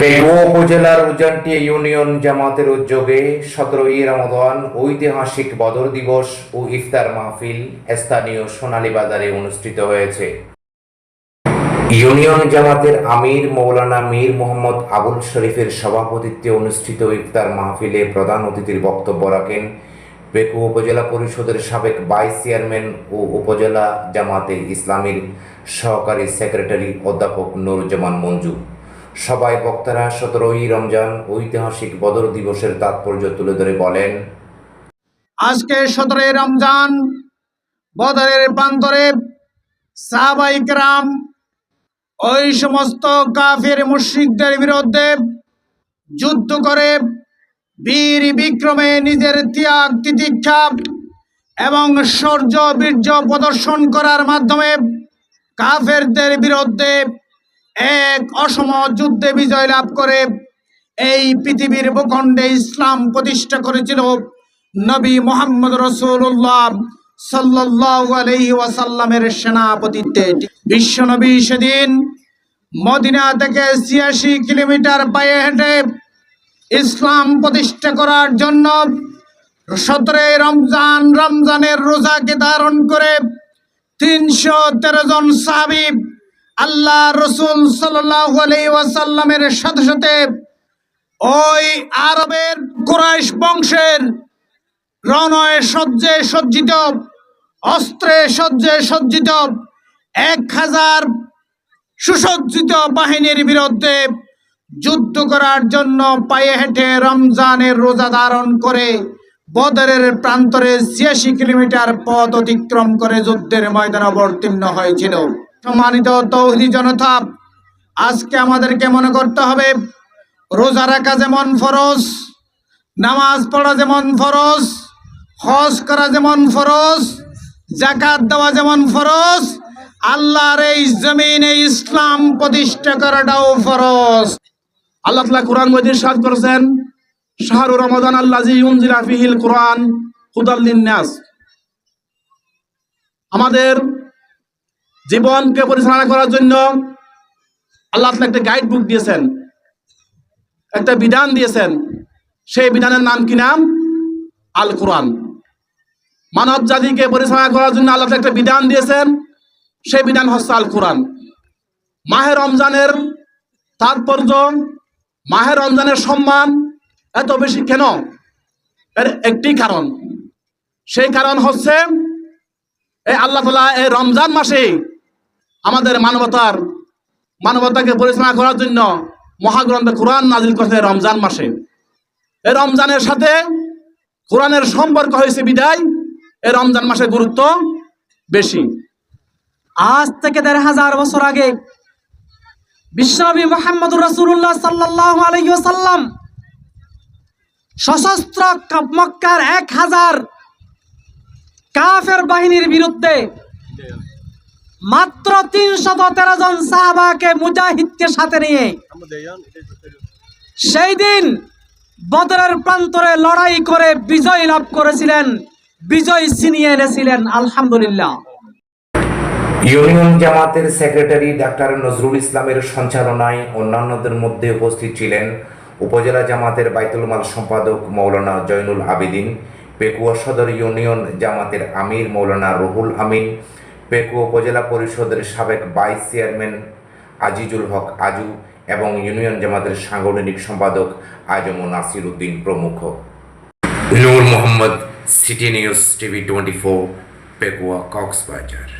পেকুয়া উপজেলার উজানটি ইউনিয়ন জামাতের উদ্যোগে সতেরোই রমদান ঐতিহাসিক বদর দিবস ও ইফতার মাহফিল স্থানীয় সোনালী বাজারে অনুষ্ঠিত হয়েছে। ইউনিয়ন জামাতের আমির মৌলানা মীর মোহাম্মদ আবুল শরীফের সভাপতিত্বে অনুষ্ঠিত ইফতার মাহফিলে প্রধান অতিথির বক্তব্য রাখেন পেকু উপজেলা পরিষদের সাবেক ভাইস চেয়ারম্যান ও উপজেলা জামাতে ইসলামীর সহকারী সেক্রেটারি অধ্যাপক নুরুজ্জামান মঞ্জু। সবাই বক্তারা, সতেরোই রমজান ঐতিহাসিক বদর দিবসের তাৎপর্য তুলে ধরে বলেন, আজকে সতেরোই রমজান, বদরের প্রান্তরে ওই সমস্ত কাফের মুশ্রিকদের বিরুদ্ধে যুদ্ধ করে বীর বিক্রমে নিজের ত্যাগ, তিতিক্ষা এবং শৌর্য, বীর্য প্রদর্শন করার মাধ্যমে কাফেরদের বিরুদ্ধে এক অসম যুদ্ধে বিজয় লাভ করে এই পৃথিবীর ভূখণ্ডে ইসলাম প্রতিষ্ঠা করেছিল নবী মোহাম্মদ রসুল্লাহ সাল্লাহ আলহি ওয়াসাল্লামের সেনাপতিত্বে। বিশ্ব নবী সেদিন মদিনা থেকে ছিয়াশি কিলোমিটার পায়ে হেঁটে ইসলাম প্রতিষ্ঠা করার জন্য সতেরোই রমজান রমজানের রোজাকে ধারণ করে তিনশো তেরো জন সাহাবিব আল্লাহ রসুল ওয়াসাল্লামের সাথে সাথে ওই আরবের কুরাইশ বংশের রণয়ে সজ্জে সজ্জিত, অস্ত্রে সজ্জে সজ্জিত, এক হাজার সুসজ্জিত বাহিনীর বিরুদ্ধে যুদ্ধ করার জন্য পায়ে হেঁটে রমজানের রোজা ধারণ করে বদরের প্রান্তরে ছিয়াশি কিলোমিটার পথ অতিক্রম করে যুদ্ধের ময়দানে অবতীর্ণ হয়েছিল। সম্মানিত তৌহিদি জনতা, আজকে আমাদেরকে মনে করতে হবে, রোজা রাখা যেমন ফরজ, নামাজ পড়া যেমন ফরজ, হজ করা যেমন ফরজ জাকাত দেওয়া যেমন ফরজ, আল্লাহর এই জমিনে ইসলাম প্রতিষ্ঠা করাটাও ফরজ। আল্লাহ তালা কোরআন মজিদ সাদ করেছেন শাহরু রমাদান আল্লাহ ইউনজিলা ফিহিল কোরআন হুদাল্লিন আমাদের জীবনকে পরিচালনা করার জন্য আল্লাহ একটা গাইড বুক দিয়েছেন, একটা বিধান দিয়েছেন। সেই বিধানের নাম কি নাম? আল কোরআন মানব জাতিকে পরিচালনা করার জন্য আল্লাহ একটা বিধান দিয়েছেন, সেই বিধান হচ্ছে আল কোরআন মাহে রমজানের তাৎপর্য, মাহে রমজানের সম্মান এত বেশি কেন? এর একটি কারণ। সেই কারণ হচ্ছে, এই আল্লাহ তালা এই রমজান মাসে আমাদের মানবতার, মানবতাকে পরিচালনা করার জন্য মহাগ্রন্থ কোরআন নাজিল করছে রমজান মাসে। এই রমজানের সাথে কোরআনের সম্পর্ক হয়েছে বিদায়, এই রমজান মাসের গুরুত্ব বেশি। আজ থেকে দেড় হাজার বছর আগে বিশ্বনবী মোহাম্মদ রসুল্লাহ সাল্লাহ আলহিসাল্লাম সশস্ত্র মক্কার এক হাজার কাফের বাহিনীর বিরুদ্ধে মাত্র তিনশত তেরো জন সাহাবাকে মুজাহিদকে সাথে নিয়ে। সেই দিন বদরের প্রান্তরে লড়াই করে বিজয় লাভ করেছিলেন, বিজয় ছিনিয়ে এনেছিলেন, আলহামদুলিল্লাহ। ইউনিয়ন জামাতের সেক্রেটারি ডাক্তার নজরুল ইসলামের সঞ্চালনায় অন্যান্যদের মধ্যে উপস্থিত ছিলেন উপজেলা জামাতের বাইতুল মাল সম্পাদক মৌলানা জয়নুল আবেদিন, পেকুয়া সদর ইউনিয়ন জামাতের আমির মৌলানা রুহুল আমিন পেকুয়া উপজেলা পরিষদের সাবেক ভাইস চেয়ারম্যান আজিজুল হক আজু এবং ইউনিয়ন জামাতের সাংগঠনিক সম্পাদক আজম নাসির উদ্দিন প্রমুখ। Nur Mohammad, city news TV twenty four, Pekua Cox's Bazar.